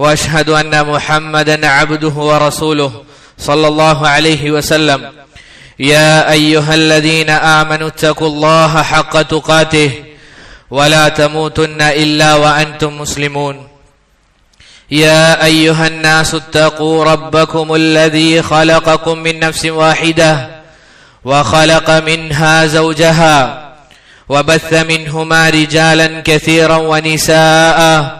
وأشهد أن محمدا عبده ورسوله صلى الله عليه وسلم. يا أيها الذين آمنوا اتقوا الله حق تقاته ولا تموتن إلا وأنتم مسلمون. يا أيها الناس اتقوا ربكم الذي خلقكم من نفس واحدة وخلق منها زوجها وبث منهما رجالا كثيرا ونساء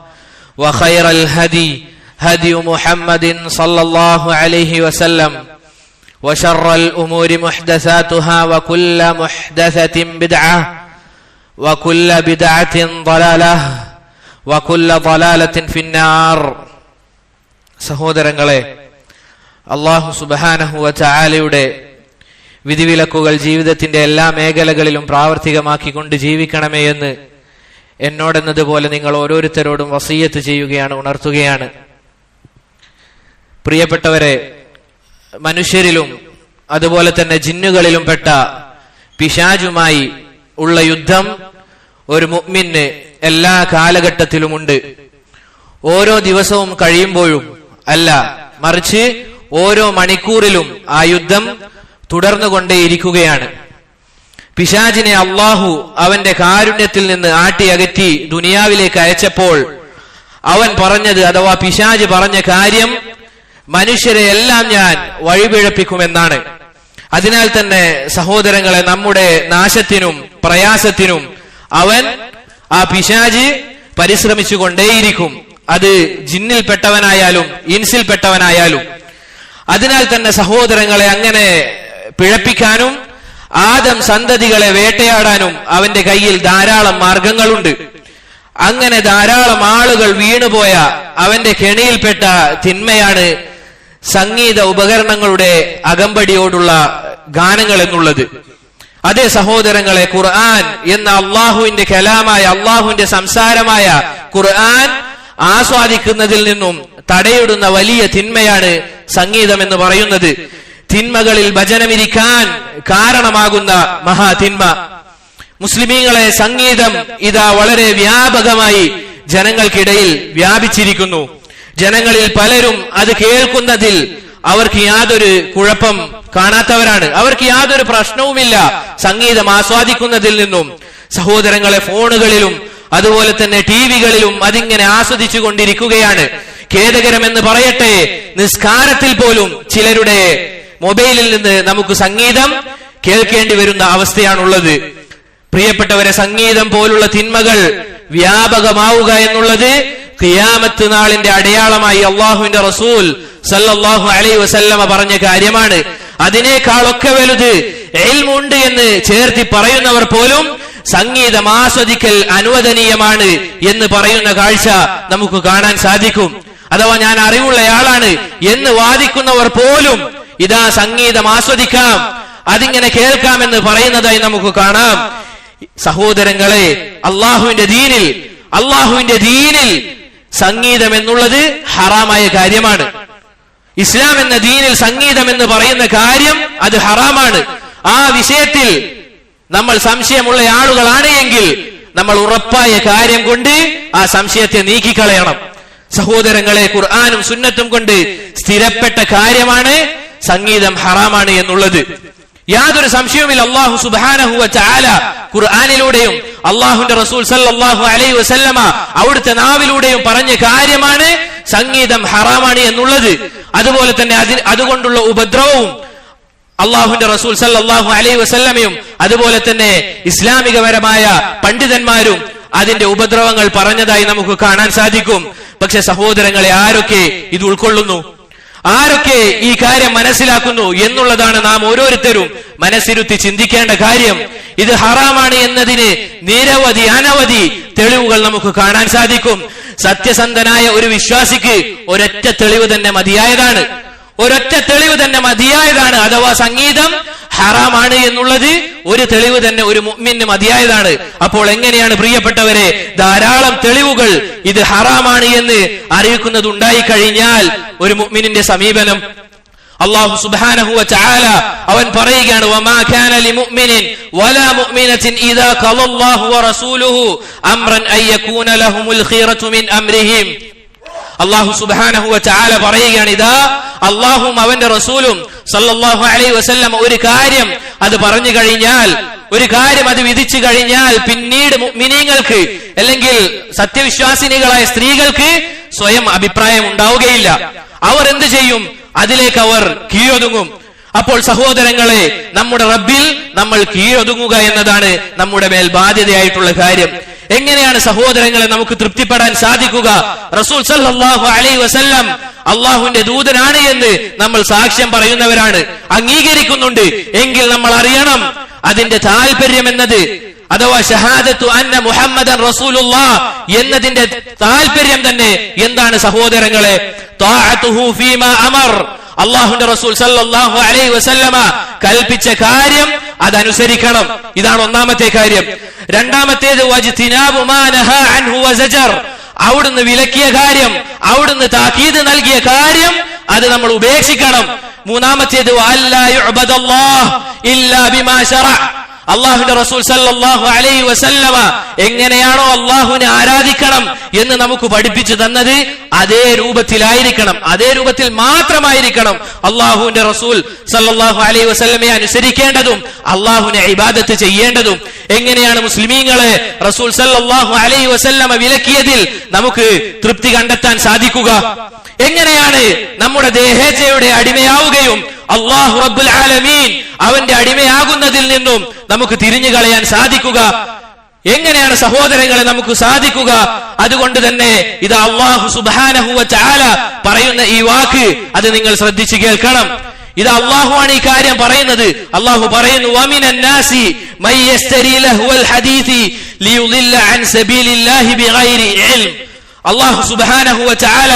وخير الهدي هدي محمد صلى الله عليه وسلم وشر الأمور محدثاتها وكل محدثة بدعة وكل بدعة ضلالة وكل ضلالة في النار സഹോദരങ്ങളെ അള്ളാഹു സുബാനഹുവ ചായാലയുടെ വിധിവിലക്കുകൾ ജീവിതത്തിന്റെ എല്ലാ മേഖലകളിലും പ്രാവർത്തികമാക്കിക്കൊണ്ട് ജീവിക്കണമേ എന്ന് എന്നോടെന്നതുപോലെ നിങ്ങൾ ഓരോരുത്തരോടും വസീയത്ത് ചെയ്യുകയാണ് ഉണർത്തുകയാണ്. പ്രിയപ്പെട്ടവരെ മനുഷ്യരിലും അതുപോലെ തന്നെ ജിന്നുകളിലും പെട്ട പിശാജുമായി ഉള്ള യുദ്ധം ഒരു മുഗ്മിന് എല്ലാ കാലഘട്ടത്തിലുമുണ്ട്. ഓരോ ദിവസവും കഴിയുമ്പോഴും അല്ല മറിച്ച് ഓരോ മണിക്കൂറിലും ആ യുദ്ധം തുടർന്നുകൊണ്ടേയിരിക്കുകയാണ്. പിശാജിനെ അള്ളാഹു അവന്റെ കാരുണ്യത്തിൽ നിന്ന് ആട്ടി അകറ്റി ദുനിയാവിലേക്ക് അയച്ചപ്പോൾ അവൻ പറഞ്ഞത് അഥവാ പിശാജ് പറഞ്ഞ കാര്യം മനുഷ്യരെ എല്ലാം ഞാൻ വഴിപിഴപ്പിക്കുമെന്നാണ്. അതിനാൽ തന്നെ സഹോദരങ്ങളെ നമ്മുടെ നാശത്തിനും പ്രയാസത്തിനും അവൻ ആ പിശാജ് പരിശ്രമിച്ചുകൊണ്ടേയിരിക്കും. അത് ജിന്നിൽപ്പെട്ടവനായാലും ഇൻസിൽപ്പെട്ടവനായാലും. അതിനാൽ തന്നെ സഹോദരങ്ങളെ അങ്ങനെ പിഴപ്പിക്കാനും ആദം സന്തതികളെ വേട്ടയാടാനും അവന്റെ കയ്യിൽ ധാരാളം മാർഗങ്ങളുണ്ട്. അങ്ങനെ ധാരാളം ആളുകൾ വീണുപോയ അവന്റെ കെണിയിൽപ്പെട്ട തിന്മയാണ് സംഗീത ഉപകരണങ്ങളുടെ അകമ്പടിയോടുള്ള ഗാനങ്ങൾ എന്നുള്ളത് അതേ സഹോദരങ്ങളെ ഖുർആൻ എന്ന അള്ളാഹുവിന്റെ കലാമായ അള്ളാഹുവിന്റെ സംസാരമായ ഖുർആൻ ആസ്വാദിക്കുന്നതിൽ നിന്നും തടയിടുന്ന വലിയ തിന്മയാണ് സംഗീതം എന്ന് പറയുന്നത്. തിന്മകളിൽ ഭജനമിരിക്കാൻ കാരണമാകുന്ന മഹാതിന്മ. മുസ്ലിമീങ്ങളെ സംഗീതം ഇതാ വളരെ വ്യാപകമായി ജനങ്ങൾക്കിടയിൽ വ്യാപിച്ചിരിക്കുന്നു. ജനങ്ങളിൽ പലരും അത് കേൾക്കുന്നതിൽ അവർക്ക് യാതൊരു കുഴപ്പം കാണാത്തവരാണ്. അവർക്ക് യാതൊരു പ്രശ്നവുമില്ല സംഗീതം ആസ്വാദിക്കുന്നതിൽ നിന്നും. സഹോദരങ്ങളെ ഫോണുകളിലും അതുപോലെ തന്നെ ടി വികളിലും അതിങ്ങനെ ആസ്വദിച്ചു കൊണ്ടിരിക്കുകയാണ്. ഖേദകരമെന്ന് പറയട്ടെ നിസ്കാരത്തിൽ പോലും ചിലരുടെ മൊബൈലിൽ നിന്ന് നമുക്ക് സംഗീതം കേൾക്കേണ്ടി വരുന്ന അവസ്ഥയാണുള്ളത്. പ്രിയപ്പെട്ടവരെ സംഗീതം പോലുള്ള തിന്മകൾ വ്യാപകമാവുക എന്നുള്ളത് ഖിയാമത്ത് നാളിന്റെ അടയാളമായി അള്ളാഹുവിന്റെ റസൂൽ സല്ലല്ലാഹു അലൈ വസല്ലമ പറഞ്ഞ കാര്യമാണ്. അതിനേക്കാളൊക്കെ വലുത് എൽമുണ്ട് എന്ന് ചേർത്തി പറയുന്നവർ പോലും സംഗീതം ആസ്വദിക്കൽ അനുവദനീയമാണ് എന്ന് പറയുന്ന കാഴ്ച നമുക്ക് കാണാൻ സാധിക്കും. അഥവാ ഞാൻ അറിവുള്ളയാളാണ് എന്ന് വാദിക്കുന്നവർ പോലും ഇതാ സംഗീതം ആസ്വദിക്കാം. അതിങ്ങനെ കേൾക്കാമെന്ന് പറയുന്നതായി നമുക്ക് കാണാം. സഹോദരങ്ങളെ അള്ളാഹുവിന്റെ ദീനിൽ അള്ളാഹുവിന്റെ ദീനിൽ സംഗീതം എന്നുള്ളത് ഹറാമായ കാര്യമാണ്. ഇസ്ലാം എന്ന ദീനിൽ സംഗീതം എന്ന് പറയുന്ന കാര്യം അത് ഹറാമാണ്. ആ വിഷയത്തിൽ നമ്മൾ സംശയമുള്ള ആളുകളാണ് എങ്കിൽ നമ്മൾ ഉറപ്പായ കാര്യം കൊണ്ട് ആ സംശയത്തെ നീക്കിക്കളയണം. സഹോദരങ്ങളെ ഖുർആാനും സുന്നത്തും കൊണ്ട് സ്ഥിരപ്പെട്ട കാര്യമാണ് സംഗീതം ഹറാമാണ് എന്നുള്ളത്. യാതൊരു സംശയവുമില്ല. അള്ളാഹു സുബാനഹുവ ചാല ഖുർആാനിലൂടെയും അള്ളാഹുന്റെ റസൂൽ സല്ലാഹു അലൈ വസല്ലമ അവിടുത്തെ നാവിലൂടെയും പറഞ്ഞ കാര്യമാണ് സംഗീതം ഹറാമാണ് എന്നുള്ളത്. അതുപോലെ തന്നെ അതിന് അതുകൊണ്ടുള്ള ഉപദ്രവവും അള്ളാഹുന്റെ റസൂൽ സല്ലാഹു അലൈ വസല്ലമയും അതുപോലെ തന്നെ ഇസ്ലാമികപരമായ പണ്ഡിതന്മാരും അതിന്റെ ഉപദ്രവങ്ങൾ പറഞ്ഞതായി നമുക്ക് കാണാൻ സാധിക്കും. പക്ഷെ സഹോദരങ്ങളെ ആരൊക്കെ ഇത് ഉൾക്കൊള്ളുന്നു? ആരൊക്കെ ഈ കാര്യം മനസ്സിലാക്കുന്നു എന്നുള്ളതാണ് നാം ഓരോരുത്തരും മനസ്സിരുത്തി ചിന്തിക്കേണ്ട കാര്യം. ഇത് ഹറാമാണ് എന്നതിന് നിരവധി അനവധി തെളിവുകൾ നമുക്ക് കാണാൻ സാധിക്കും. സത്യസന്ധനായ ഒരു വിശ്വാസിക്ക് ഒരൊറ്റ തെളിവ് തന്നെ മതിയായതാണ്. ഒരൊറ്റ തെളിവ് തന്നെ മതിയായതാണ്. അഥവാ സംഗീതം ഹറാമാണ് എന്നുള്ളത് ഒരു തെളിവ് തന്നെ ഒരു മുഅ്മിന് മതിയായതാണ്. അപ്പോൾ എങ്ങനെയാണ് പ്രിയപ്പെട്ടവരെ ധാരാളം തെളിവുകൾ ഇത് ഹറാമാണ് എന്ന് അറിയിക്കുന്നത് ഉണ്ടായി കഴിഞ്ഞാൽ ഒരു മുഅ്മിനിന്റെ സമീപനം. അള്ളാഹു സുബാനഹു ചാല അവൻ പറയുകയാണ് വമാ കാന വലാ ഇദാ അംറൻ യകൂന ലഹുമുൽ മിൻ അംരിഹിം. അള്ളാഹു സുബാനഹുല ചാല പറയുകയാണ് ഇതാ അള്ളാഹും അവന്റെ റസൂലും സല്ലാഹു അലൈ വസല്ലം ഒരു കാര്യം അത് പറഞ്ഞു കഴിഞ്ഞാൽ ഒരു കാര്യം അത് വിധിച്ചു കഴിഞ്ഞാൽ പിന്നീട് മിനിങ്ങൾക്ക് അല്ലെങ്കിൽ സത്യവിശ്വാസിനികളായ സ്ത്രീകൾക്ക് സ്വയം അഭിപ്രായം ഉണ്ടാവുകയില്ല. അവർ എന്ത് ചെയ്യും? അതിലേക്ക് അവർ കീഴൊതുങ്ങും. അപ്പോൾ സഹോദരങ്ങളെ നമ്മുടെ റബ്ബിൽ നമ്മൾ കീഴൊതുങ്ങുക എന്നതാണ് നമ്മുടെ മേൽ ബാധ്യതയായിട്ടുള്ള കാര്യം. എങ്ങനെയാണ് സഹോദരങ്ങളെ നമുക്ക് തൃപ്തിപ്പെടാൻ സാധിക്കുക? റസൂൽ സല്ലാഹു അലൈ വസല്ലം അള്ളാഹുവിന്റെ ദൂതനാണ് എന്ന് നമ്മൾ സാക്ഷ്യം പറയുന്നവരാണ്. അംഗീകരിക്കുന്നുണ്ട്. എങ്കിൽ നമ്മൾ അറിയണം അതിന്റെ താല്പര്യം എന്നത് അഥവാ ഷഹാദത്തു അന്ന മുഹമ്മദൻ റസൂലുള്ള എന്നതിന്റെ താല്പര്യം തന്നെ എന്താണ് സഹോദരങ്ങളെ? അമർ. അള്ളാഹുന്റെ റസൂൽ സല്ലാഹു അലൈ വസല്ലമ കൽപ്പിച്ച കാര്യം അതനുസരിക്കണം. ഇതാണ് ഒന്നാമത്തെ കാര്യം. രണ്ടാമത്തേത് അവിടുന്ന് വിലക്കിയ കാര്യം അവിടുന്ന് താക്കീത് നൽകിയ കാര്യം അത് നമ്മൾ ഉപേക്ഷിക്കണം. മൂന്നാമത്തേത് അള്ളാഹുന്റെ റസൂൽ സല്ലാഹു അലൈ വസല്ലമ എങ്ങനെയാണോ അള്ളാഹുവിനെ ആരാധിക്കണം എന്ന് നമുക്ക് പഠിപ്പിച്ചു തന്നത് അതേ രൂപത്തിലായിരിക്കണം. അതേ രൂപത്തിൽ മാത്രമായിരിക്കണം അള്ളാഹുവിന്റെ റസൂൽ സല്ലാഹു അലൈ വസല്ലമയെ അനുസരിക്കേണ്ടതും അള്ളാഹുവിനെ ഇബാദത്ത് ചെയ്യേണ്ടതും. എങ്ങനെയാണ് മുസ്ലിമീങ്ങളെ റസൂൽ സല്ലാഹു അലൈ വസല്ലമ വിലക്കിയതിൽ നമുക്ക് തൃപ്തി കണ്ടെത്താൻ സാധിക്കുക? എങ്ങനെയാണ് നമ്മുടെ ദേഹേജയുടെ അടിമയാവുകയും അള്ളാഹു അബ്ദുൽ ആലമീൻ അവന്റെ അടിമയാകുന്നതിൽ നിന്നും നമുക്ക് തിരിഞ്ഞു കളയാൻ സാധിക്കുക. എങ്ങനെയാണ് സഹോദരങ്ങളെ നമുക്ക് സാധിക്കുക? അതുകൊണ്ട് തന്നെ ഇത് അള്ളാഹു സുബാനഹു ചാല പറയുന്ന ഈ വാക്ക് അത് നിങ്ങൾ ശ്രദ്ധിച്ചു കേൾക്കണം. ഇത് അള്ളാഹു ആണ് ഈ കാര്യം പറയുന്നത്. അള്ളാഹു പറയുന്നു അള്ളാഹു സുബാനഹുവ ചാല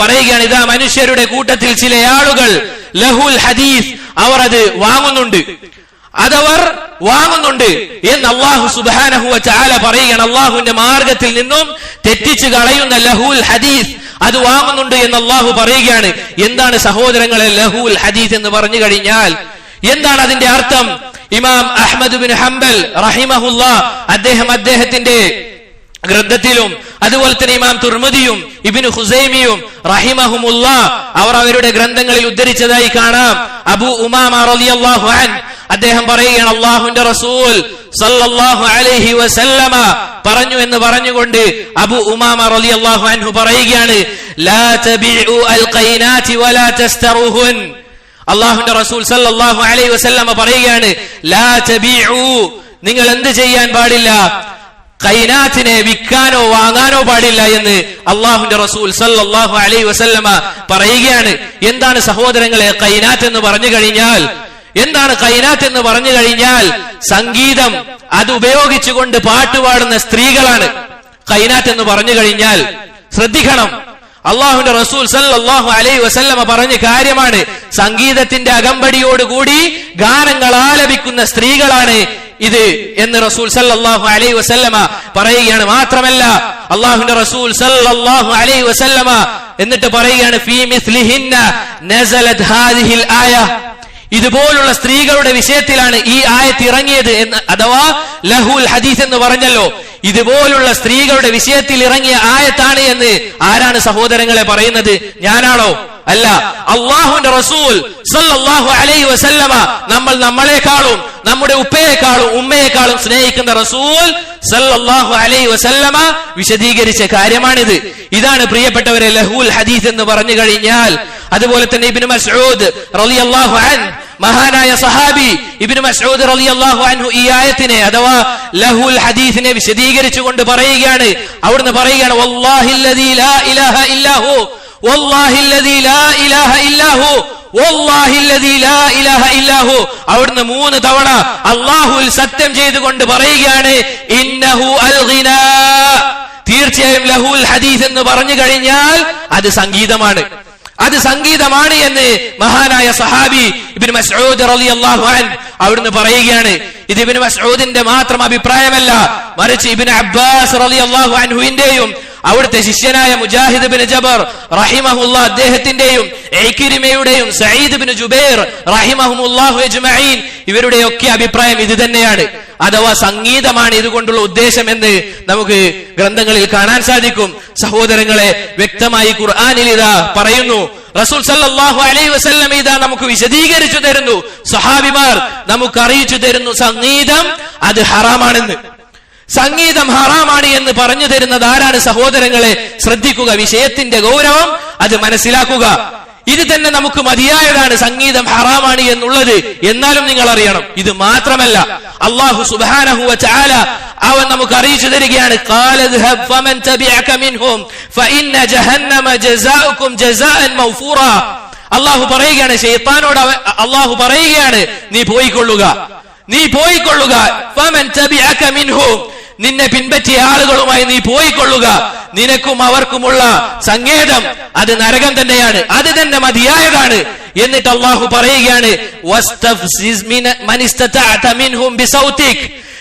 പറയുകയാണ് ഇതാ മനുഷ്യരുടെ കൂട്ടത്തിൽ ചില ആളുകൾ ലഹുൽ ഹദീസ് അവർ അത് വാങ്ങുന്നുണ്ട്. അതവർ വാങ്ങുന്നുണ്ട് എന്ന് അള്ളാഹു സുബാനഹുവ ചാല പറയുകയാണ്. അള്ളാഹുവിന്റെ മാർഗത്തിൽ നിന്നും തെറ്റിച്ചു കളയുന്ന ലഹുൽ ഹദീസ് അത് വാങ്ങുന്നുണ്ട് എന്ന് അള്ളാഹു പറയുകയാണ്. എന്താണ് സഹോദരങ്ങളെ ലഹുൽ ഹദീസ് എന്ന് പറഞ്ഞു കഴിഞ്ഞാൽ? എന്താണ് അതിന്റെ അർത്ഥം? ഇമാം അഹമ്മദ് ബിൻ ഹംബൽ റഹിമഹുല്ല അദ്ദേഹം അദ്ദേഹത്തിന്റെ ഗ്രന്ഥത്തിലും അതുപോലെ തന്നെ ഇമാം തുർമുദിയും ഇബിന് ഹുസൈമിയും റഹിമഹുമുല്ല അവർ അവരുടെ ഗ്രന്ഥങ്ങളിൽ ഉദ്ധരിച്ചതായി കാണാം. അബു അൻ അദ്ദേഹം പറയുകയാണ് അള്ളാഹുന്റെ റസൂൽ സല്ലല്ലാഹു അലൈഹി വസല്ലമ പറഞ്ഞു എന്ന് പറഞ്ഞുകൊണ്ട് അബു ഉമാമ റളിയല്ലാഹു അൻഹു പറയുകയാണ് ലാ വലാ അള്ളാഹുന്റെ റസൂൽ സല്ലല്ലാഹു അലൈഹി വസല്ലമ പറയുകയാണ് ലാ നിങ്ങൾ എന്ത് ചെയ്യാൻ പാടില്ല? കൈനാത്തിനെ വിൽക്കാനോ വാങ്ങാനോ പാടില്ല എന്ന് അള്ളാഹുന്റെ റസൂൽ സല്ലാഹു അലൈ വസല്ലമ പറയുകയാണ്. എന്താണ് സഹോദരങ്ങളെ കൈനാത്ത് എന്ന് പറഞ്ഞു കഴിഞ്ഞാൽ? എന്താണ് കൈനാത്ത് എന്ന് പറഞ്ഞു കഴിഞ്ഞാൽ? സംഗീതം. അത് ഉപയോഗിച്ചുകൊണ്ട് പാട്ടുപാടുന്ന സ്ത്രീകളാണ്. കൈനാത്ത് എന്ന് പറഞ്ഞു കഴിഞ്ഞാൽ ശ്രദ്ധിക്കണം. അള്ളാഹുന്റെ റസൂൽ സല്ലാഹു അലൈ വസല്ലമ പറഞ്ഞ കാര്യമാണ് സംഗീതത്തിന്റെ അകമ്പടിയോടുകൂടി ഗാനങ്ങൾ ആലപിക്കുന്ന സ്ത്രീകളാണ് ഇത് എന്ന് റസൂൽ സല്ലാഹു അലൈ വസല്ലമ പറയുകയാണ്. മാത്രമല്ല അള്ളാഹുന്റെ റസൂൽ സല്ലാഹു അലൈ വസല്ലമ എന്നിട്ട് പറയുകയാണ് ഇതുപോലുള്ള സ്ത്രീകളുടെ വിഷയത്തിലാണ് ഈ ആയത്ത് ഇറങ്ങിയത് എന്ന് അഥവാ ലഹുൽ ഹദീസ് എന്ന് പറഞ്ഞല്ലോ. ഇതുപോലുള്ള സ്ത്രീകളുടെ വിഷയത്തിൽ ഇറങ്ങിയ ആയത്താണ് എന്ന് ആരാണ് സഹോദരങ്ങളെ പറയുന്നത്? ഞാനാണോ? അല്ല. അള്ളാഹുന്റെ റസൂൽ അലൈഹി വസല്ലമ നമ്മൾ നമ്മളെക്കാളും നമ്മുടെ ഉപ്പയെക്കാളും ഉമ്മയെക്കാളും സ്നേഹിക്കുന്ന റസൂൽ സല്ലാഹു അലൈ വസല്ലമ വിശദീകരിച്ച കാര്യമാണിത്. ഇതാണ് പ്രിയപ്പെട്ടവരെ ലഹുൽ ഹദീസ് എന്ന് പറഞ്ഞു കഴിഞ്ഞാൽ അതുപോലെ തന്നെ ഇബ്നു മസ്ഊദ് റളിയല്ലാഹു അൻ മഹാനായ സഹാബി ഇബ്നു മസ്ഊദ് റളിയല്ലാഹു അൻഹു ഈ ആയത്തിനെ അഥവാ ലഹുൽ ഹദീസിനെ വിശദീകരിച്ചുകൊണ്ട് പറയുകയാണ്. അവിടുന്ന് പറയുകയാണ് വല്ലാഹില്ലദീ ലാ ഇലാഹ ഇല്ലാഹു വല്ലാഹില്ലദീ ലാ ഇലാഹ ഇല്ലാഹു അവിടുന്ന് മൂന്ന് തവണ അള്ളാഹുൽ സത്യം ചെയ്തുകൊണ്ട് പറയുകയാണ് ഇന്നഹു അൽ തീർച്ചയായും ലഹുൽ ഹദീസ് എന്ന് പറഞ്ഞു കഴിഞ്ഞാൽ അത് സംഗീതമാണ്. അത് സംഗീതമാണ് എന്ന് മഹാനായ സഹാബി ഇബിൻ മസ്ഊദ് റളിയല്ലാഹു അൻ അവിടുന്ന് പറയുകയാണ്. ഇത് ഇബിൻ മസ്ഊദിന്റെ മാത്രം അഭിപ്രായമല്ല. മറിച്ച് ഇബിൻ അബ്ബാസ് റളിയല്ലാഹു അൻഹുവിന്റെയും അവിടുത്തെ ശിഷ്യനായ മുജാഹിദ് ബിൻ ജബർ റഹിമഹുല്ല അദ്ദേഹത്തിന്റെയും ഏക്കിരിമയുടെയും സയ്യിദ് ബിൻ ജുബൈർ റഹിമഹുല്ലാഹു ഇവരുടെ ഇവരുടെയൊക്കെ അഭിപ്രായം ഇത് തന്നെയാണ്. അഥവാ സംഗീതമാണ് ഇതുകൊണ്ടുള്ള ഉദ്ദേശം എന്ന് നമുക്ക് ഗ്രന്ഥങ്ങളിൽ കാണാൻ സാധിക്കും. സഹോദരങ്ങളെ വ്യക്തമായി ഖുർആാനിൽ ഇതാ പറയുന്നു. റസൂൽ സല്ലല്ലാഹു അലൈഹി വസല്ലം ഇതാ നമുക്ക് വിശദീകരിച്ചു തരുന്നു. സഹാബിമാർ നമുക്ക് അറിയിച്ചു തരുന്നു സംഗീതം അത് ഹറാമാണെന്ന്. സംഗീതം ഹറാമാണ് എന്ന് പറഞ്ഞു തരുന്നത് ആരാണ് സഹോദരങ്ങളെ? ശ്രദ്ധിക്കുക വിഷയത്തിന്റെ ഗൗരവം അത് മനസ്സിലാക്കുക. ഇത് തന്നെ നമുക്ക് മതിയായതാണ് സംഗീതം ഹറാമാണ് എന്നുള്ളത്. എന്നാലും നിങ്ങൾ അറിയണം ഇത് മാത്രമല്ല. അള്ളാഹു സുബാനഹു ചാല അവൻ നമുക്ക് അറിയിച്ചു തരികയാണ്. അള്ളാഹു പറയുകയാണ് ഷെയ്ത്താനോട് അള്ളാഹു പറയുകയാണ് നീ പോയിക്കൊള്ളുക നീ പോയിക്കൊള്ളുക നിന്നെ പിൻപറ്റിയ ആളുകളുമായി നീ പോയിക്കൊള്ളുക. നിനക്കും അവർക്കുമുള്ള സങ്കേതം അത് നരകം തന്നെയാണ്. അത് തന്നെ മതിയായതാണ്. എന്നിട്ട് അള്ളാഹു പറയുകയാണ്.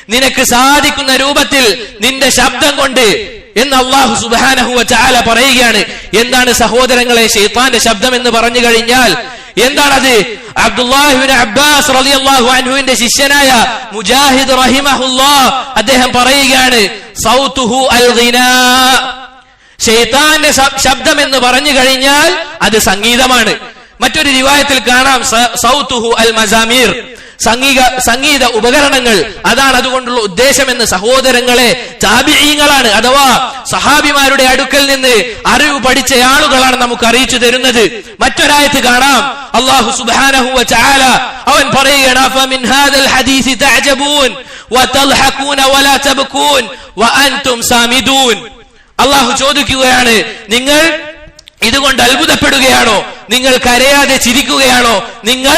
നിനക്ക് സാധിക്കുന്ന രൂപത്തിൽ നിന്റെ ശബ്ദം കൊണ്ട് എന്ന് അള്ളാഹു സുബാനഹുവ ചാല പറയുകയാണ്. എന്താണ് സഹോദരങ്ങളെ ഷെയ്ത്താന്റെ ശബ്ദം എന്ന് പറഞ്ഞു കഴിഞ്ഞാൽ എന്താണത്? അബ്ദുല്ലാഹിബിൻ അബ്ബാസ് റളിയല്ലാഹു അൻഹുവിന്റെ ശിഷ്യനായ മുജാഹിദ് റഹിമഹുല്ലാ അദ്ദേഹം പറയുകയാണ് സൗതുഹു അൽ ഷെയ്ത്താന്റെ ശബ്ദം എന്ന് പറഞ്ഞു കഴിഞ്ഞാൽ അത് സംഗീതമാണ്. മറ്റൊരു റിവായത്തിൽ കാണാം സൗതുഹു അൽ മസാമീർ സംഗീത സംഗീത ഉപകരണങ്ങൾ. അതാണ് അതുകൊണ്ടുള്ള ഉദ്ദേശമെന്ന് സഹോദരങ്ങളെ താപിഴീങ്ങളാണ് അഥവാ സഹാബിമാരുടെ അടുക്കൽ നിന്ന് അറിവ് പഠിച്ച ആളുകളാണ് നമുക്ക് അറിയിച്ചു തരുന്നത്. മറ്റൊരായത്ത് കാണാം. അള്ളാഹു സുബാനഹു തആല അവൻ പറയുകയാണ് "അഫമിൻ ഹാദൽ ഹദീസി തഅജബൂൻ വതൽഹഖൂന വലാ തബ്കൂൻ വഅൻതും സാമിദൂൻ. അള്ളാഹു ചോദിക്കുകയാണ് നിങ്ങൾ ഇതുകൊണ്ട് അത്ഭുതപ്പെടുകയാണോ? നിങ്ങൾ കരയാതെ ചിരിക്കുകയാണോ? നിങ്ങൾ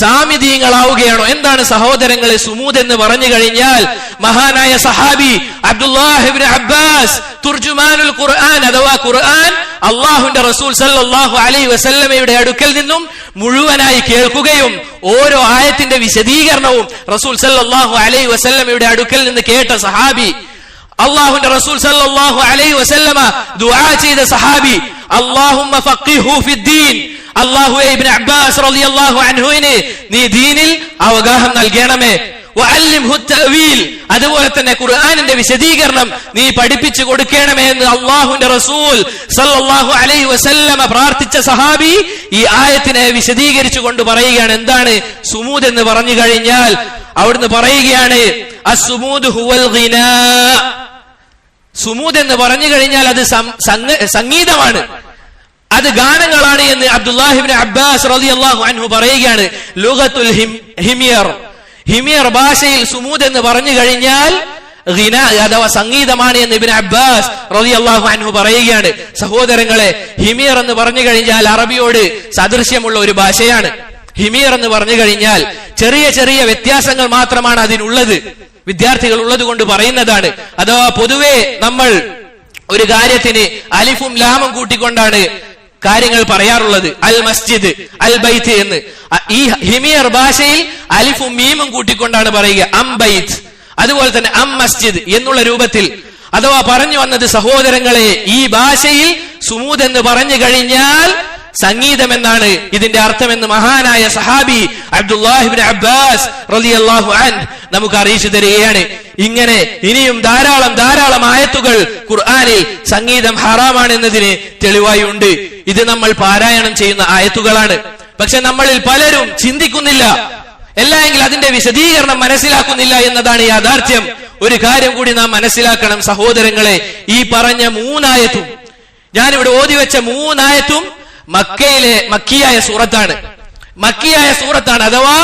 സാമിതീയങ്ങളാവുകയാണോ എന്താണ് സഹോദരങ്ങളെ സുമൂദ് എന്ന് പറഞ്ഞു കഴിഞ്ഞാൽ മഹാനായ സഹാബി അബ്ദുല്ലാഹിബിൻ അബ്ബാസ് തുർജുമാനുൽ ഖുർആൻ അഥവാ ഖുർആൻ അള്ളാഹുന്റെ റസൂൽ സല്ലാഹു അലൈ വസല്ലമയുടെ അടുക്കൽ നിന്നും മുഴുവനായി കേൾക്കുകയും ഓരോ ആയത്തിന്റെ വിശദീകരണവും റസൂൽ സല്ലാഹു അലൈ വസല്ലമയുടെ അടുക്കൽ നിന്ന് കേട്ട സഹാബി അള്ളാഹുന്റെ റസൂൽ സല്ലാഹു അലൈ വസല്ലമ ദുആ ചെയ്ത സഹാബി അല്ലാഹുവേ ഇബ്നു അബ്ബാസ് റളിയല്ലാഹു അൻഹുവിന് നീ ദീനിൽ അവഗാഹം നൽകണമേ. അതുപോലെ തന്നെ ഖുർആനിന്റെ വിശദീകരണം നീ പഠിപ്പിച്ചു കൊടുക്കണമേ എന്ന് അള്ളാഹുവിന്റെ റസൂൽ സല്ലല്ലാഹു അലൈഹി വസല്ലമ പ്രാർത്ഥിച്ച സഹാബി ഈ ആയത്തിനെ വിശദീകരിച്ചു കൊണ്ട് പറയുകയാണ്. എന്താണ്? സുമൂദ് എന്ന് പറഞ്ഞു കഴിഞ്ഞാൽ അവിടുന്ന് പറയുകയാണ് അസുമൂദ് ഹുവൽ ഗിനാ. സുമൂദ് എന്ന് പറഞ്ഞു കഴിഞ്ഞാൽ അത് സംഗീതമാണ്. അത് ഗാനങ്ങളാണ് എന്ന് അബ്ദുല്ലാഹിബിൻ അബ്ബാസ് റളിയല്ലാഹു അൻഹു പറയുകയാണ്. ലോകത്തുൽ ഹിമിയർ. ഹിമിയർ ഭാഷയിൽ സുമൂദ് എന്ന് പറഞ്ഞു കഴിഞ്ഞാൽ അഥവാ സംഗീതമാണ് എന്ന് ഇബിൻ അബ്ബാസ് റളിയല്ലാഹു അൻഹു പറയുകയാണ്. സഹോദരങ്ങളെ ഹിമിയർ എന്ന് പറഞ്ഞു കഴിഞ്ഞാൽ അറബിയോട് സദൃശ്യമുള്ള ഒരു ഭാഷയാണ്. ഹിമിയർ എന്ന് പറഞ്ഞു കഴിഞ്ഞാൽ ചെറിയ ചെറിയ വ്യത്യാസങ്ങൾ മാത്രമാണ് അതിനുള്ളത്. വിദ്യാർത്ഥികൾ ഉള്ളത് കൊണ്ട് പറയുന്നതാണ്. അഥവാ പൊതുവെ നമ്മൾ ഒരു കാര്യത്തിന് അലിഫും ലാമും കൂട്ടിക്കൊണ്ടാണ് കാര്യങ്ങൾ പറയാറുള്ളത്. അൽ മസ്ജിദ് അൽ ബൈത്ത് എന്ന്. ഈ ഹിമിയർ ഭാഷയിൽ അലിഫും മീമും കൂട്ടിക്കൊണ്ടാണ് പറയുക. അം ബൈത്ത്. അതുപോലെ തന്നെ അം മസ്ജിദ് എന്നുള്ള രൂപത്തിൽ. അഥവാ പറഞ്ഞു വന്നത് സഹോദരങ്ങളെ ഈ ഭാഷയിൽ സുമൂദ് എന്ന് പറഞ്ഞു കഴിഞ്ഞാൽ സംഗീതം എന്നാണ് ഇതിന്റെ അർത്ഥമെന്ന് മഹാനായ സഹാബി അബ്ദുല്ലാഹിബിൻ അബ്ബാസ് റളിയല്ലാഹു അൻ നമുക്ക് അറിയിച്ചു തരികയാണ്. ഇങ്ങനെ ഇനിയും ധാരാളം ധാരാളം ആയത്തുകൾ ഖുർആാനിൽ സംഗീതം ഹറാമാണെന്നതിന് തെളിവായി ഉണ്ട് ഇത് നമ്മൾ പാരായണം ചെയ്യുന്ന ആയത്തുകളാണ്. പക്ഷെ നമ്മളിൽ പലരും ചിന്തിക്കുന്നില്ല. എല്ലായെങ്കിൽ അതിന്റെ വിശദീകരണം മനസ്സിലാക്കുന്നില്ല എന്നതാണ് യാഥാർത്ഥ്യം. ഒരു കാര്യം കൂടി നാം മനസ്സിലാക്കണം സഹോദരങ്ങളെ ഈ പറഞ്ഞ മൂന്നായത്തും. ഞാനിവിടെ ഓതി വെച്ച മൂന്നായത്തും മക്കയിലെ മക്കിയായ സൂറത്താണ്. മക്കിയായ സൂറത്താണ് അഥവാ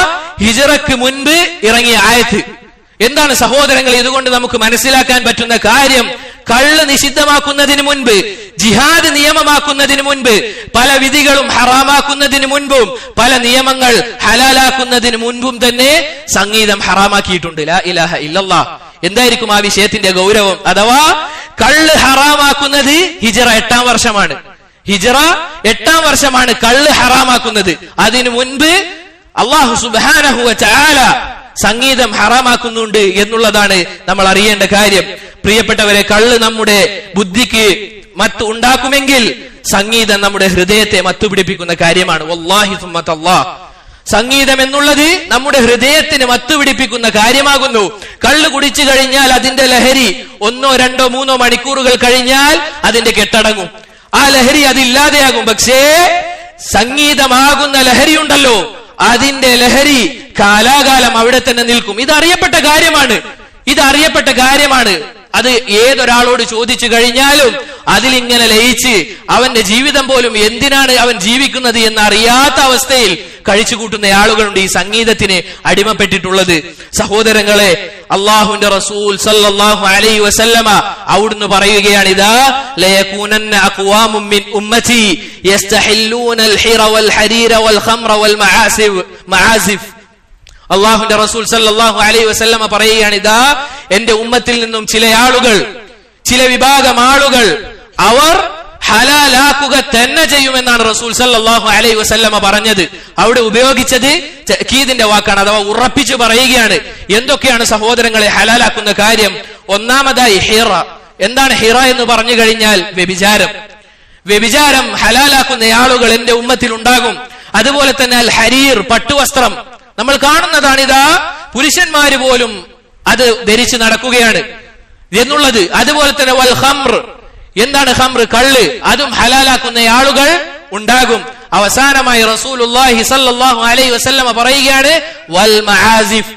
ഹിജറക്ക് മുൻപ് ഇറങ്ങിയ ആയത്ത്. എന്താണ് സഹോദരങ്ങൾ ഇതുകൊണ്ട് നമുക്ക് മനസ്സിലാക്കാൻ പറ്റുന്ന കാര്യം? കള്ള് നിഷിദ്ധമാക്കുന്നതിന് മുൻപ് ജിഹാദ് നിയമമാക്കുന്നതിന് മുൻപ് പല വിധികളും ഹറാമാക്കുന്നതിന് മുൻപും പല നിയമങ്ങൾ ഹലാലാക്കുന്നതിന് മുൻപും തന്നെ സംഗീതം ഹറാമാക്കിയിട്ടുണ്ട്. ഇലാഹ എന്തായിരിക്കും ആ വിഷയത്തിന്റെ ഗൗരവം? അഥവാ കള്ള് ഹറാമാക്കുന്നത് ഹിജറ എട്ടാം വർഷമാണ്. ഹിജറ എട്ടാം വർഷമാണ് കള്ള് ഹറാമാക്കുന്നത്. അതിനു മുൻപ് അള്ളാഹു സുബാനഹുവ ചാല സംഗീതം ഹറാമാക്കുന്നുണ്ട് എന്നുള്ളതാണ് നമ്മൾ അറിയേണ്ട കാര്യം. പ്രിയപ്പെട്ടവരെ കള്ള് നമ്മുടെ ബുദ്ധിക്ക് മത്ത് ഉണ്ടാക്കുമെങ്കിൽ സംഗീതം നമ്മുടെ ഹൃദയത്തെ മത്തുപിടിപ്പിക്കുന്ന കാര്യമാണ്. വല്ലാഹി സംഗീതം എന്നുള്ളത് നമ്മുടെ ഹൃദയത്തിന് മത്തുപിടിപ്പിക്കുന്ന കാര്യമാകുന്നു. കള്ള് കുടിച്ചു കഴിഞ്ഞാൽ അതിന്റെ ലഹരി ഒന്നോ രണ്ടോ മൂന്നോ മണിക്കൂറുകൾ കഴിഞ്ഞാൽ അതിന്റെ കെട്ടടങ്ങും. ആ ലഹരി അതില്ലാതെയാകും. പക്ഷേ സംഗീതമാകുന്ന ലഹരി ഉണ്ടല്ലോ അതിന്റെ ലഹരി കാലാകാലം അവിടെ തന്നെ നിൽക്കും. ഇത് അറിയപ്പെട്ട കാര്യമാണ്. ഇത് അറിയപ്പെട്ട കാര്യമാണ്. അത് ഏതൊരാളോട് ചോദിച്ചു കഴിഞ്ഞാലും അതിലിങ്ങനെ ലയിച്ച് അവന്റെ ജീവിതം പോലും എന്തിനാണ് അവൻ ജീവിക്കുന്നത് എന്നറിയാത്ത അവസ്ഥയിൽ കഴിച്ചു കൂട്ടുന്ന ആളുകളുണ്ട് ഈ സംഗീതത്തിന് അടിമപ്പെട്ടിട്ടുള്ളത്. സഹോദരങ്ങളെ അള്ളാഹുന്റെ റസൂൽ സല്ലല്ലാഹു അലൈഹി വസല്ലമ അവിടുന്ന് പറയുകയാണ് ഇതാ മിൻ ഉമ്മതി ഹിറ വൽ വൽ ഖംറ വൽ അള്ളാഹുന്റെ റസൂൽ സല്ലാഹു അലൈ വസല്ലമ പറയുകയാണ് ഇതാ എന്റെ ഉമ്മത്തിൽ നിന്നും ചില ആളുകൾ ചില വിഭാഗം ആളുകൾ അവർ ഹലാലാക്കുക തന്നെ ചെയ്യുമെന്നാണ് റസൂൽ സല്ലാഹു അലൈ വസല്ലമ പറഞ്ഞത്. അവിടെ ഉപയോഗിച്ചത് കീതിന്റെ വാക്കാണ് അഥവാ ഉറപ്പിച്ചു പറയുകയാണ്. എന്തൊക്കെയാണ് സഹോദരങ്ങളെ ഹലാലാക്കുന്ന കാര്യം? ഒന്നാമതായി ഹിറ. എന്താണ് ഹിറ എന്ന് പറഞ്ഞു കഴിഞ്ഞാൽ വ്യഭിചാരം. വ്യഭിചാരം ഹലാലാക്കുന്ന ആളുകൾ എന്റെ ഉമ്മത്തിൽ ഉണ്ടാകും അതുപോലെ തന്നെ അൽ ഹരീർ പട്ടുവസ്ത്രം. നമ്മൾ കാണുന്നതാണിതാ പുരുഷന്മാര് പോലും അത് ധരിച്ച് നടക്കുകയാണ്. എന്നുള്ളത് അതുപോലെ തന്നെ വൽ ഹംർ എന്താണ് ഹംർ കള്ള്. അതും ഹലാലാക്കുന്ന ആളുകൾ ഉണ്ടാകും. അവസാനമായി റസൂലുള്ളാഹി സല്ലല്ലാഹു അലൈഹി വസല്ലമ പറയുകയാണ് വൽ മആസിഫ്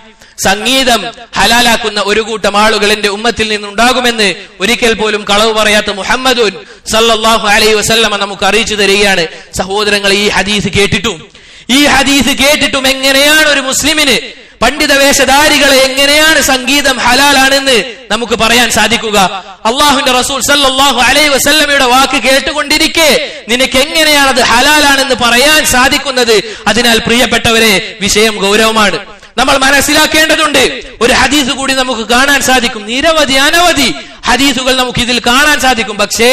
സംഗീതം ഹലാലാക്കുന്ന ഒരു കൂട്ടം ആളുകൾ എന്റെ ഉമ്മത്തിൽ നിന്നുണ്ടാകുമെന്ന് ഒരിക്കൽ പോലും കളവ് പറയാത്ത മുഹമ്മദുൻ സല്ലല്ലാഹു അലൈഹി വസല്ലമ നമുക്ക് അറിയിച്ചു തരികയാണ്. സഹോദരങ്ങൾ ഈ ഹദീസ് കേട്ടിട്ടും ഈ ഹദീസ് കേട്ടിട്ടും എങ്ങനെയാണ് ഒരു മുസ്ലിമിന് പണ്ഡിത വേഷധാരികളെ എങ്ങനെയാണ് സംഗീതം ഹലാലാണെന്ന് നമുക്ക് പറയാൻ സാധിക്കുക? അള്ളാഹുന്റെ റസൂൽ സല്ലാഹു അലൈ വസല്ലമയുടെ വാക്ക് കേട്ടുകൊണ്ടിരിക്കെ നിനക്ക് എങ്ങനെയാണ് അത് ഹലാലാണെന്ന് പറയാൻ സാധിക്കുന്നത്? അതിനാൽ പ്രിയപ്പെട്ടവരെ വിഷയം ഗൗരവമാണ്. നമ്മൾ മനസ്സിലാക്കേണ്ടതുണ്ട് ഒരു ഹദീസ് കൂടി നമുക്ക് കാണാൻ സാധിക്കും. നിരവധി അനവധി ഹദീസുകൾ നമുക്ക് ഇതിൽ കാണാൻ സാധിക്കും. പക്ഷേ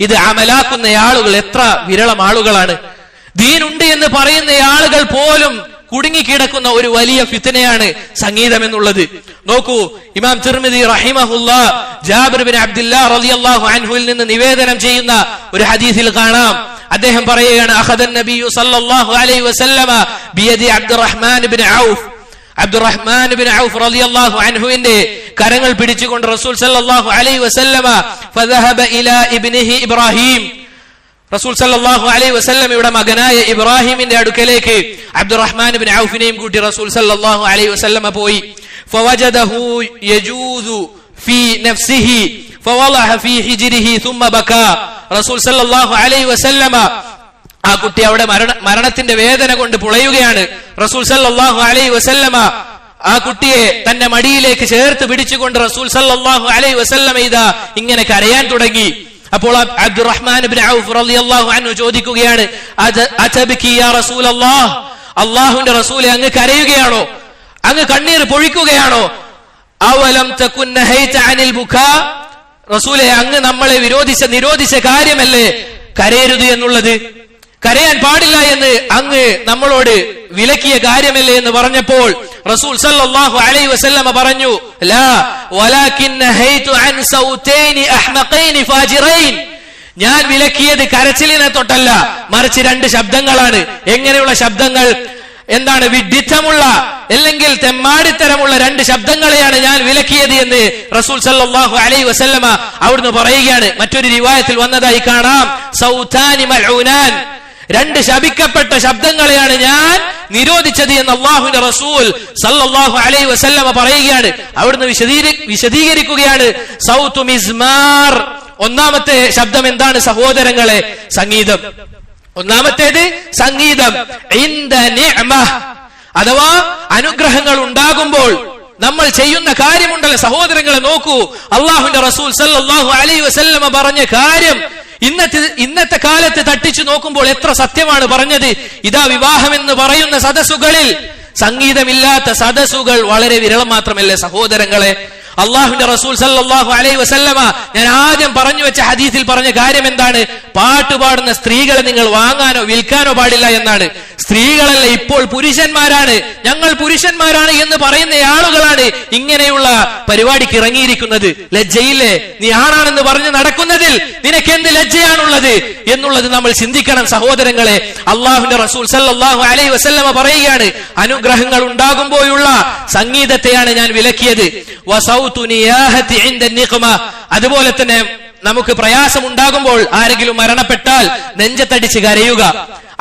ഇത് അമലാക്കുന്ന ആളുകൾ എത്ര വിരളം ആളുകളാണ്. ദീനുണ്ട് എന്ന് പറയുന്ന ആളുകൾ പോലും കുടുങ്ങിക്കിടക്കുന്ന ഒരു വലിയ ഫിത്തനയാണ് സംഗീതം എന്നുള്ളത്. നോക്കൂ ഇമാം തിർമിദി റഹിമഹുല്ല ജാബിർ ബിൻ അബ്ദില്ലാ റളിയല്ലാഹു അൻഹുവിൽ നിന്ന് നിവേദനം ചെയ്യുന്ന ഒരു ഹദീസിൽ കാണാം. അദ്ദേഹം പറയുകയാണ് അഹദൻ നബിയു സല്ലല്ലാഹു അലൈഹി വസല്ലമ ബിയദി Abdurrahman bin Auf. Abdurrahman bin Auf റളിയല്ലാഹു അൻഹുവിന്റെ കരങ്ങൾ പിടിച്ചുകൊണ്ട് റസൂൽ സല്ലല്ലാഹു അലൈഹി വസല്ലമ ഫദഹബ ഇലാ ഇബ്നിഹി ഇബ്രാഹിം റസൂൽ സല്ലല്ലാഹു അലൈഹി വസല്ലമയുടെ മകനായ ഇബ്രാഹിമിന്റെ അടുക്കലേക്ക് അബ്ദുറഹ്മാൻ ബിൻ ഔഫിനെയും കൂട്ടി റസൂൽ സല്ലാഹു അലൈ വസല്ലമ പോയി. റസൂൽ വസല്ലമ ആ കുട്ടി അവിടെ മരണ മരണത്തിന്റെ വേദന കൊണ്ട് പുളയുകയാണ്. റസൂൽ സല്ലാഹു അലൈ വസല്ലമ ആ കുട്ടിയെ തന്റെ മടിയിലേക്ക് ചേർത്ത് പിടിച്ചുകൊണ്ട് റസൂൽ സല്ലാഹു അലൈ വസല്ലമ ഇതാ ഇങ്ങനെ കരയാൻ തുടങ്ങി. അപ്പോൾ അബ്ദുറഹ്മാൻ അൻഹു ചോദിക്കുകയാണ് അള്ളാഹുന്റെ റസൂലെ അങ്ങ് കരയുകയാണോ? അങ്ങ് കണ്ണീർ പൊഴിക്കുകയാണോ? അവലം അനിൽ റസൂലെ അങ്ങ് നമ്മളെ വിരോധിച്ച നിരോധിച്ച കാര്യമല്ലേ? കരയരുത് എന്നുള്ളത്. കരയാൻ പാടില്ല എന്ന് അങ്ങ് നമ്മളോട് വിലക്കിയ കാര്യമല്ലേ എന്ന് പറഞ്ഞപ്പോൾ റസൂൽ സല്ലല്ലാഹു അലൈഹി വസല്ലമ പറഞ്ഞു ലാ വലാകിൻ നഹൈതു അൻ സൗതൈനി അഹ്മഖൈനി ഫാജിറൈൻ. ഞാൻ വിലക്കിയത് കരച്ചിലിനെ തൊട്ടല്ല മറിച്ച് രണ്ട് ശബ്ദങ്ങളാണ്. എങ്ങനെയുള്ള ശബ്ദങ്ങൾ? എന്താണ് വിഡിത്തമുള്ള അല്ലെങ്കിൽ തെമ്മാടിത്തരമുള്ള രണ്ട് ശബ്ദങ്ങളെയാണ് ഞാൻ വിലക്കിയത് എന്ന് റസൂൽ സല്ലാഹു അലൈ വസല്ലമ അവിടുന്ന് പറയുകയാണ്. മറ്റൊരു രീവായത്തിൽ വന്നതായി കാണാം സൗതാനി മൽഊനാൻ. രണ്ട് ശപിക്കപ്പെട്ട ശബ്ദങ്ങളെയാണ് ഞാൻ നിരോധിച്ചത് എന്ന് അള്ളാഹുവിന്റെ റസൂൽ സല്ലാഹു അലൈ വസല്ലമ പറയുകയാണ്. അവിടുന്ന് വിശദീക വിശദീകരിക്കുകയാണ്. സൗത്തു മിസ്മാർ ഒന്നാമത്തെ ശബ്ദം എന്താണ് സഹോദരങ്ങളെ? സംഗീതം. ഒന്നാമത്തേത് സംഗീതം. അഥവാ അനുഗ്രഹങ്ങൾ ഉണ്ടാകുമ്പോൾ നമ്മൾ ചെയ്യുന്ന കാര്യമുണ്ടല്ലോ. സഹോദരങ്ങളെ നോക്കൂ. അള്ളാഹുന്റെ റസൂൽ സല്ലാഹു അലൈ വസല്ലമ പറഞ്ഞ കാര്യം ഇന്നത്തെ ഇന്നത്തെ കാലത്ത് തട്ടിച്ചു നോക്കുമ്പോൾ എത്ര സത്യമാണ് പറഞ്ഞത്. ഇതാ വിവാഹം എന്ന് പറയുന്ന സദസ്സുകളിൽ സംഗീതമില്ലാത്ത സദസ്സുകൾ വളരെ വിരളം മാത്രമല്ലേ സഹോദരങ്ങളെ? അള്ളാഹുന്റെ റസൂൽ സല്ലാഹു അലൈ വസല്ലമ ഞാൻ ആദ്യം പറഞ്ഞു വെച്ച ഹദീസിൽ പറഞ്ഞ കാര്യം എന്താണ്? പാട്ടുപാടുന്ന സ്ത്രീകളെ നിങ്ങൾ വാങ്ങാനോ വിൽക്കാനോ പാടില്ല എന്നാണ്. സ്ത്രീകളല്ല ഇപ്പോൾ പുരുഷന്മാരാണ്. ഞങ്ങൾ പുരുഷന്മാരാണ് എന്ന് പറയുന്ന ആളുകളാണ് ഇങ്ങനെയുള്ള പരിപാടിക്ക് ഇറങ്ങിയിരിക്കുന്നത്. ലജ്ജയില്ലേ? നീ ആണാണെന്ന് പറഞ്ഞ് നടക്കുന്നതിൽ നിനക്ക് എന്ത് ലജ്ജയാണുള്ളത്? എന്നുള്ളത് നമ്മൾ ചിന്തിക്കണം സഹോദരങ്ങളെ. അള്ളാഹുന്റെ റസൂൽ സല്ലാഹു അലൈ വസല്ലമ പറയുകയാണ് അനുഗ്രഹങ്ങൾ ഉണ്ടാകുമ്പോഴുള്ള സംഗീതത്തെയാണ് ഞാൻ വിലക്കിയത്. നിഖ്മ. അതുപോലെ തന്നെ നമുക്ക് പ്രയാസം ഉണ്ടാകുമ്പോൾ ആരെങ്കിലും മരണപ്പെട്ടാൽ നെഞ്ചത്തടിച്ച് കരയുക.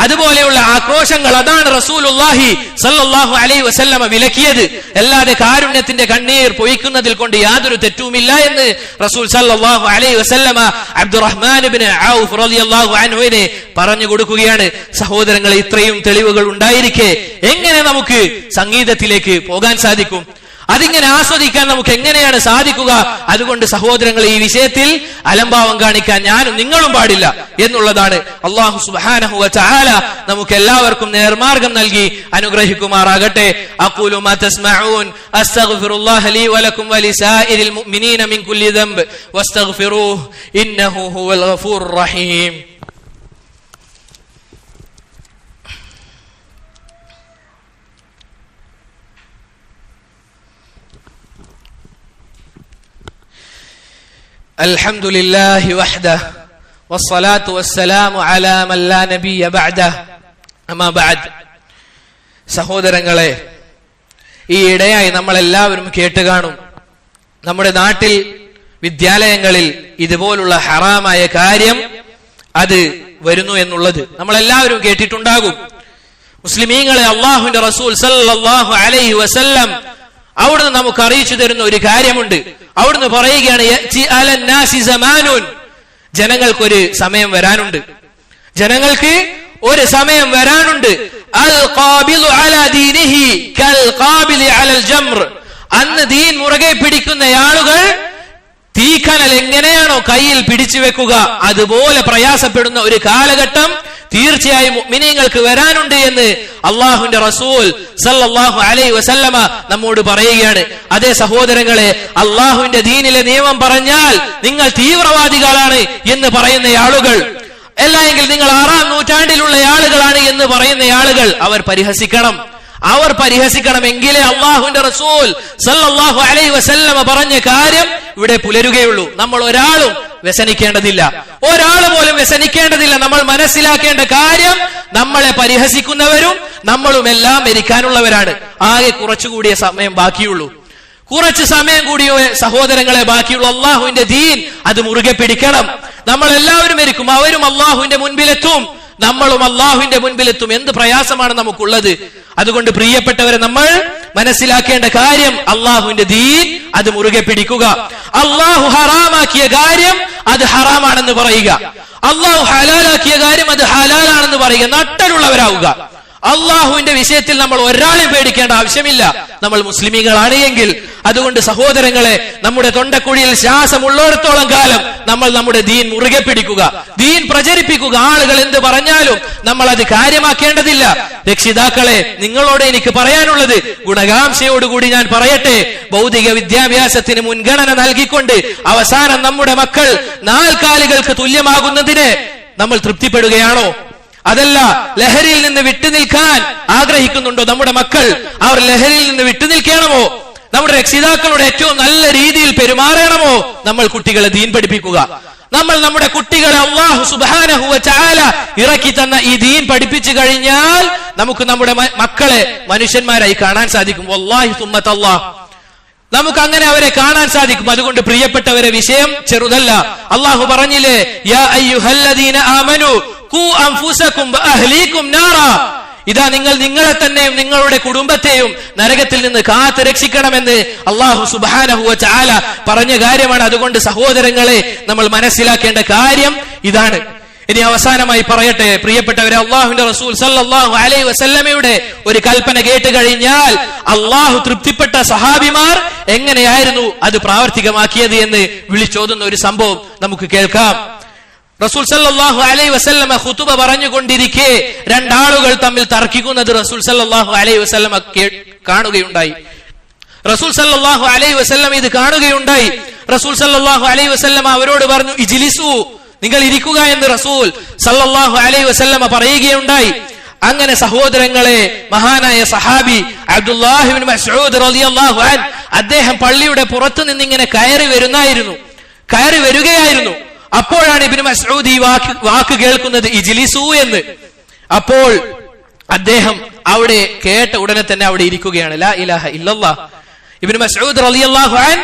അതുപോലെയുള്ള ആക്രോശങ്ങൾ അതാണ് റസൂലുള്ളാഹി സല്ലാഹു അലൈഹി വസല്ലമ വിലക്കിയത്. അല്ലാതെ കാരുണ്യത്തിന്റെ കണ്ണീർ പൊയ്ക്കുന്നതിൽ കൊണ്ട് യാതൊരു തെറ്റുമില്ല എന്ന് റസൂൽ സല്ലാഹു അലൈഹി വസല്ലമ ഔഫ് റളിയല്ലാഹു പറഞ്ഞു കൊടുക്കുകയാണ്. സഹോദരങ്ങളെ ഇത്രയും തെളിവുകൾ ഉണ്ടായിരിക്കെ. എങ്ങനെ നമുക്ക് സംഗീതത്തിലേക്ക് പോകാൻ സാധിക്കും? അതിങ്ങനെ ആസ്വദിക്കാൻ നമുക്ക് എങ്ങനെയാണ് സാധിക്കുക? അതുകൊണ്ട് സഹോദരങ്ങൾ ഈ വിഷയത്തിൽ അലംഭാവം കാണിക്കാൻ ഞാനും നിങ്ങളും പാടില്ല എന്നുള്ളതാണ് അള്ളാഹു സുബാനഹു ചാല നമുക്ക് എല്ലാവർക്കും നേർമാർഗം നൽകി അനുഗ്രഹിക്കുമാറാകട്ടെ. അഖൂലു മാ തസ്മഊൻ അസ്തഗ്ഫിറുല്ലാഹ ലീ വലക്കും വലിസായിരിൽ മുഅ്മിനീന മിൻ الحمد لله وحده والصلاة والسلام على من لا نبي بعده أما بعد സഹോദരങ്ങളെ ഈ ഇടയായി നമ്മൾ എല്ലാവരും കേട്ട് കാണും നമ്മുടെ നാട്ടിൽ വിദ്യാലയങ്ങളിൽ ഇതുപോലുള്ള ഹറാമായ കാര്യം അത് വരുന്നു എന്നുള്ളത് നമ്മൾ എല്ലാവരും കേട്ടിട്ടുണ്ടാകും മുസ്ലിമീങ്ങളെ അള്ളാഹുവിന്റെ റസൂൽ സല്ലല്ലാഹു അലൈഹി വസല്ലം അവിടുന്ന് നമുക്ക് അറിയിച്ചു തരുന്ന ഒരു കാര്യമുണ്ട് അവിടുന്ന് പറയുകയാണ് "യഅ്തി അലൻ നാസി ജനങ്ങൾക്കൊരു സമയം വരാനുണ്ട്. ജനങ്ങൾക്ക് ഒരു സമയം വരാനുണ്ട്. അന്ന് ദീൻ മുറുകെ പിടിക്കുന്ന ആളുകൾ തീക്കനൽ എങ്ങനെയാണോ കയ്യിൽ പിടിച്ചു വെക്കുക അതുപോലെ പ്രയാസപ്പെടുന്ന ഒരു കാലഘട്ടം തീർച്ചയായും മിനിങ്ങൾക്ക് വരാനുണ്ട് എന്ന് അള്ളാഹുവിന്റെ റസൂൽ സല്ലാഹു അലൈ വസല്ലമ നമ്മോട് പറയുകയാണ്. അതേ സഹോദരങ്ങളെ അള്ളാഹുവിന്റെ ദീനിലെ നിയമം പറഞ്ഞാൽ നിങ്ങൾ തീവ്രവാദികളാണ് എന്ന് പറയുന്ന ആളുകൾ അല്ല എങ്കിൽ നിങ്ങൾ ആറാം നൂറ്റാണ്ടിലുള്ള ആളുകളാണ് എന്ന് പറയുന്ന ആളുകൾ അവർ പരിഹസിക്കണം. അവർ പരിഹസിക്കണമെങ്കിൽ എങ്കിലേ അള്ളാഹുവിന്റെ റസൂൽ സല്ലാഹു അലൈ വസല്ലമ പറഞ്ഞ കാര്യം ഇവിടെ പുലരുകയുള്ളൂ. നമ്മൾ ഒരാളും വ്യസനിക്കേണ്ടതില്ല. ഒരാൾ പോലും വ്യസനിക്കേണ്ടതില്ല. നമ്മൾ മനസ്സിലാക്കേണ്ട കാര്യം നമ്മളെ പരിഹസിക്കുന്നവരും നമ്മളും എല്ലാം മരിക്കാനുള്ളവരാണ്. ആകെ കുറച്ചുകൂടിയ സമയം ബാക്കിയുള്ളൂ. കുറച്ച് സമയം കൂടിയോ സഹോദരങ്ങളെ ബാക്കിയുള്ള. അള്ളാഹുവിന്റെ ദീൻ അത് മുറുകെ പിടിക്കണം. നമ്മൾ എല്ലാവരും മരിക്കും. അവരും അള്ളാഹുവിന്റെ മുൻപിലെത്തും. നമ്മളും അള്ളാഹുവിന്റെ മുൻപിലെത്തും. എന്ത് പ്രയാസമാണ് നമുക്കുള്ളത്? അതുകൊണ്ട് പ്രിയപ്പെട്ടവരെ നമ്മൾ മനസ്സിലാക്കേണ്ട കാര്യം അള്ളാഹുവിന്റെ ദീൻ അത് മുറുകെ പിടിക്കുക. അള്ളാഹു ഹറാമാക്കിയ കാര്യം അത് ഹറാമാണെന്ന് പറയുക. അള്ളാഹു ഹലാലാക്കിയ കാര്യം അത് ഹലാലാണെന്ന് പറയുക. നട്ടലുള്ളവരാവുക. അള്ളാഹുവിന്റെ വിഷയത്തിൽ നമ്മൾ ഒരാളെ പേടിക്കേണ്ട ആവശ്യമില്ല. നമ്മൾ മുസ്ലിമീങ്ങളാണ് എങ്കിൽ അതുകൊണ്ട് സഹോദരങ്ങളെ നമ്മുടെ തൊണ്ടക്കുഴിയിൽ ശ്വാസമുള്ളിടത്തോളം കാലം നമ്മൾ നമ്മുടെ ദീൻ മുറുകെ പിടിക്കുക. ദീൻ പ്രചരിപ്പിക്കുക. ആളുകൾ എന്ത് പറഞ്ഞാലും നമ്മൾ അത് കാര്യമാക്കേണ്ടതില്ല. രക്ഷിതാക്കളെ നിങ്ങളോട് എനിക്ക് പറയാനുള്ളത് ഗുണകാംക്ഷയോടുകൂടി ഞാൻ പറയട്ടെ. ഭൗതിക വിദ്യാഭ്യാസത്തിന് മുൻഗണന നൽകിക്കൊണ്ട് അവസാനം നമ്മുടെ മക്കൾ നാൽക്കാലികൾക്ക് തുല്യമാകുന്നതിന് നമ്മൾ തൃപ്തിപ്പെടുകയാണോ? അതല്ല ലഹരിയിൽ നിന്ന് വിട്ടുനിൽക്കാൻ ആഗ്രഹിക്കുന്നുണ്ടോ നമ്മുടെ മക്കൾ? അവർ ലഹരിയിൽ നിന്ന് വിട്ടുനിൽക്കണമോ നമ്മുടെ രക്ഷിതാക്കളുടെ ഏറ്റവും നല്ല രീതിയിൽ പെരുമാറണമോ? നമ്മൾ കുട്ടികളെ ദീൻ പഠിപ്പിക്കുക. നമ്മൾ നമ്മുടെ കുട്ടികളെ അള്ളാഹു സുബാനഹുവ ചാല ഇറക്കി തന്ന ഈ ദീൻ പഠിപ്പിച്ചു കഴിഞ്ഞാൽ നമുക്ക് നമ്മുടെ മക്കളെ മനുഷ്യന്മാരായി കാണാൻ സാധിക്കും. അള്ളാഹി സുമ്മത്ത് അള്ളാഹ് നമുക്ക് അങ്ങനെ അവരെ കാണാൻ സാധിക്കും. അതുകൊണ്ട് പ്രിയപ്പെട്ടവരെ വിഷയം ചെറുതല്ല. അള്ളാഹു പറഞ്ഞില്ലേ യാ അയ്യുഹല്ലദീന ആമനു ഇതാ നിങ്ങൾ നിങ്ങളെ തന്നെയും നിങ്ങളുടെ കുടുംബത്തെയും നരകത്തിൽ നിന്ന് കാത്തു രക്ഷിക്കണമെന്ന് അള്ളാഹു സുബാനഹുവ ചാല പറഞ്ഞ കാര്യമാണ്. അതുകൊണ്ട് സഹോദരങ്ങളെ നമ്മൾ മനസ്സിലാക്കേണ്ട കാര്യം ഇതാണ്. ഇനി അവസാനമായി പറയട്ടെ പ്രിയപ്പെട്ടവരെ അള്ളാഹുവിന്റെ റസൂൽ സല്ലാഹു അലൈ വസല്ലമയുടെ ഒരു കൽപ്പന കേട്ട് കഴിഞ്ഞാൽ അള്ളാഹു തൃപ്തിപ്പെട്ട സഹാബിമാർ എങ്ങനെയായിരുന്നു അത് പ്രാവർത്തികമാക്കിയത് എന്ന് വിളിച്ചോതുന്ന ഒരു സംഭവം നമുക്ക് കേൾക്കാം. റസൂൽ സല്ലാഹു അലൈ വസല്ലമ ഖുതുബ പറഞ്ഞുകൊണ്ടിരിക്കെ രണ്ടാളുകൾ തമ്മിൽ തർക്കിക്കുന്നത് റസൂൽ സല്ലാഹു അലൈ വസല്ലമ കാണുകയുണ്ടായി. റസൂൽ സല്ലാഹു അലൈ വസല്ലം ഇത് കാണുകയുണ്ടായി. റസൂൽ സല്ലാഹു അലൈ വസല്ലമ അവരോട് പറഞ്ഞു ഇജ്ലിസു നിങ്ങൾ ഇരിക്കുക എന്ന് റസൂൽ സല്ലാഹു അലൈ വസല്ലമ പറയുകയുണ്ടായി. അങ്ങനെ സഹോദരങ്ങളെ മഹാനായ സഹാബി അബ്ദുല്ലാഹിബിൻ മസ്ഊദ് റളിയല്ലാഹു അൻ അദ്ദേഹം പള്ളിയുടെ പുറത്ത് നിന്നിങ്ങനെ കയറി വരുന്നായിരുന്നു. കയറി വരികയായിരുന്നു. അപ്പോഴാണ് ഇബിന് മസൂദ് ഈ വാക്ക് വാക്ക് കേൾക്കുന്നത് ഇജിലിസു എന്ന്. അപ്പോൾ അദ്ദേഹം അവിടെ കേട്ട ഉടനെ തന്നെ അവിടെ ഇരിക്കുകയാണ് ലാ ഇലാഹ ഇബ്നു മസ്ഊദ് റളിയല്ലാഹു അൻ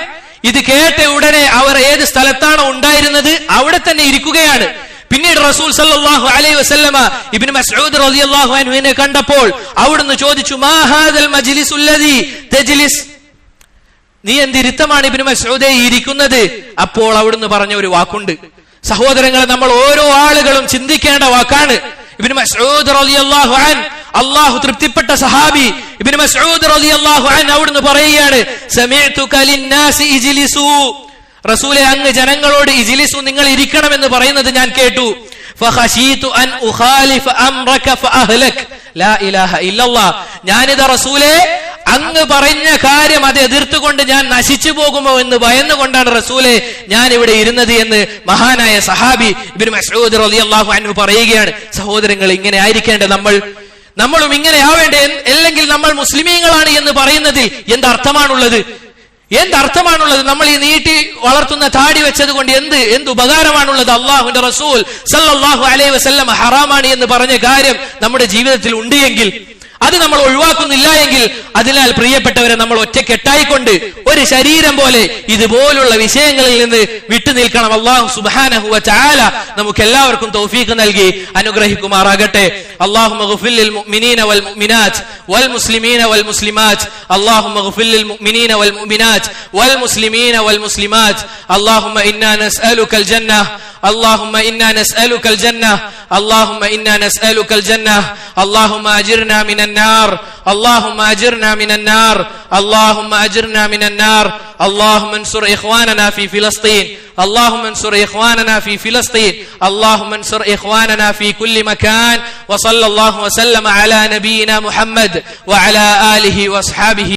ഇത് കേട്ട ഉടനെ അവർ ഏത് സ്ഥലത്താണോ ഉണ്ടായിരുന്നത് അവിടെ തന്നെ ഇരിക്കുകയാണ്. പിന്നീട് റസൂൽ സല്ലല്ലാഹു അലൈഹി വസല്ലമ ഇബ്നു മസ്ഊദ് റളിയല്ലാഹു കണ്ടപ്പോൾ അവിടുന്ന് ചോദിച്ചു മാ ഹാദൽ മജ്ലിസുല്ലദി തജ്ലിസ്? നീ എന്തിരുത്തമാണ് ഇബിന് മസൂദെ ഇരിക്കുന്നത്? അപ്പോൾ അവിടുന്ന് പറഞ്ഞ ഒരു വാക്കുണ്ട്. സഹോദരങ്ങളെ നമ്മൾ ഓരോ ആളുകളും ചിന്തിക്കേണ്ട വാക്കാണ്. ഇബിന് മസൂദ് റളിയല്ലാഹു അൻ അള്ളാഹു തൃപ്തിപ്പെട്ട സഹാബി ഇബിന് മസൂദ് റളിയല്ലാഹു അൻ അവിടുന്ന് പറയുകയാണ് കലിന്നാസി റസൂലെ അങ്ങ് ജനങ്ങളോട് ഇജിലിസു നിങ്ങൾ ഇരിക്കണമെന്ന് പറയുന്നത് ഞാൻ കേട്ടു. അൻ ഉഖാലിഫ അംറക ലാ ഇലാഹ ഇല്ലല്ലാഹ് ഞാനിതാ റസൂലേ അങ്ങ് പറഞ്ഞ കാര്യം അത് എതിർത്തുകൊണ്ട് ഞാൻ നശിച്ചു പോകുമോ എന്ന് ഭയന്നുകൊണ്ടാണ് റസൂലെ ഞാൻ ഇവിടെ ഇരുന്നത് എന്ന് മഹാനായ സഹാബി ഇബിൻ അൻഹു പറയുകയാണ്. സഹോദരങ്ങൾ ഇങ്ങനെ ആയിരിക്കേണ്ട നമ്മൾ. നമ്മളും ഇങ്ങനെ ആവേണ്ടേ? അല്ലെങ്കിൽ നമ്മൾ മുസ്ലിമീങ്ങളാണ് എന്ന് പറയുന്നതിൽ എന്തർത്ഥമാണുള്ളത് എന്തർത്ഥമാണുള്ളത് നമ്മൾ ഈ നീട്ടി വളർത്തുന്ന താടി വെച്ചത് കൊണ്ട് എന്ത് എന്ത് ഉപകാരമാണുള്ളത്? അള്ളാഹുന്റെ റസൂൽ അലൈഹി വസല്ലം ഹറാമാണ് എന്ന് പറഞ്ഞ കാര്യം നമ്മുടെ ജീവിതത്തിൽ ഉണ്ട് എങ്കിൽ അത് നമ്മൾ ഒഴിവാക്കുന്നില്ല എങ്കിൽ അതിനാൽ പ്രിയപ്പെട്ടവരെ നമ്മൾ ഒറ്റക്കെട്ടായിക്കൊണ്ട് ഒരു ശരീരം പോലെ ഇതുപോലുള്ള വിഷയങ്ങളിൽ നിന്ന് വിട്ടു നിൽക്കണം അള്ളാഹു സുബാനഹു ചാല നമുക്ക് എല്ലാവർക്കും തൗഫീഖ് നൽകി അനുഗ്രഹിക്കുമാറാകട്ടെ അള്ളാഹു المؤمنين والمؤمنات والمسلمين والمسلمات اللهم اغفر للمؤمنين والمؤمنات والمسلمين والمسلمات اللهم انا نسالك الجنه اللهم إنا نسألك الجنة. اللهم إنا نسألك الجنة. اللهم أجرنا من النار. اللهم أجرنا من النار. اللهم أجرنا من النار. اللهم انصر إخواننا في فلسطين. اللهم انصر إخواننا في فلسطين. اللهم انصر إخواننا في كل مكان. وصلى الله وسلم على نبينا محمد وعلى آله وأصحابه